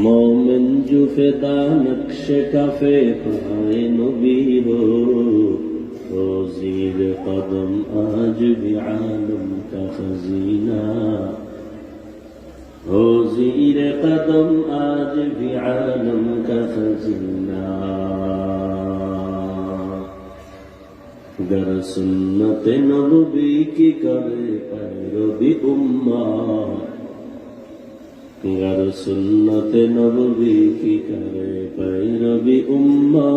মোমেন জুফে দা নকশে cafe তোমায় নবীর রোজির কদম আজ বি আলম কা খজিনা রোজির কদম আজ বি আলম কা খজিনা گر سنت نبوی کی کرے پیروی امہ আর সুন্নতে নবী কি করে पैरवी उम्मा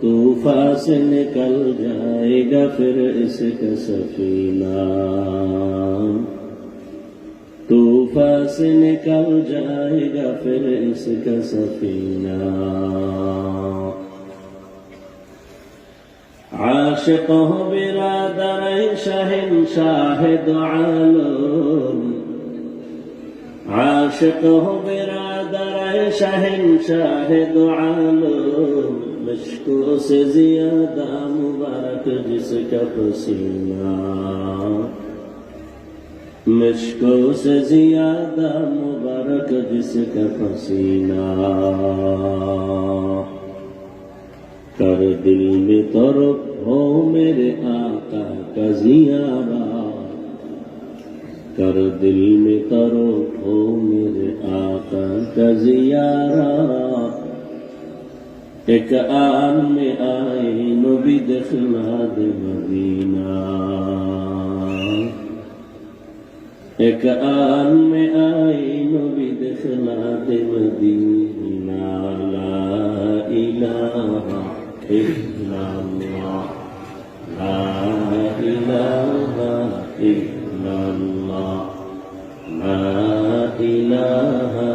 तूफा से निकल जाएगा फिर इसका सफीना तूफा से निकल जाएगा फिर इसका सफीना आशिक हो बिरादर शाहिन शाहिद आलम عاشق ہو برادر شہن شاہد عالم مشکو سے زیادہ مبارک جس کا پسینہ مشکو سے زیادہ مبارک جس کا پسینہ کر دل میں طرف ہو میرے آقا کا زیارہ करो दिल में करो ओ मेरे आका का जियारा एक आन में आए नबी दखला दे मदीना एक आन में आए नबी दखला दे मदीना ला इलाहा इल्लल्लाह ला इलाहा इल्लल्लाह إلا الله. لا إله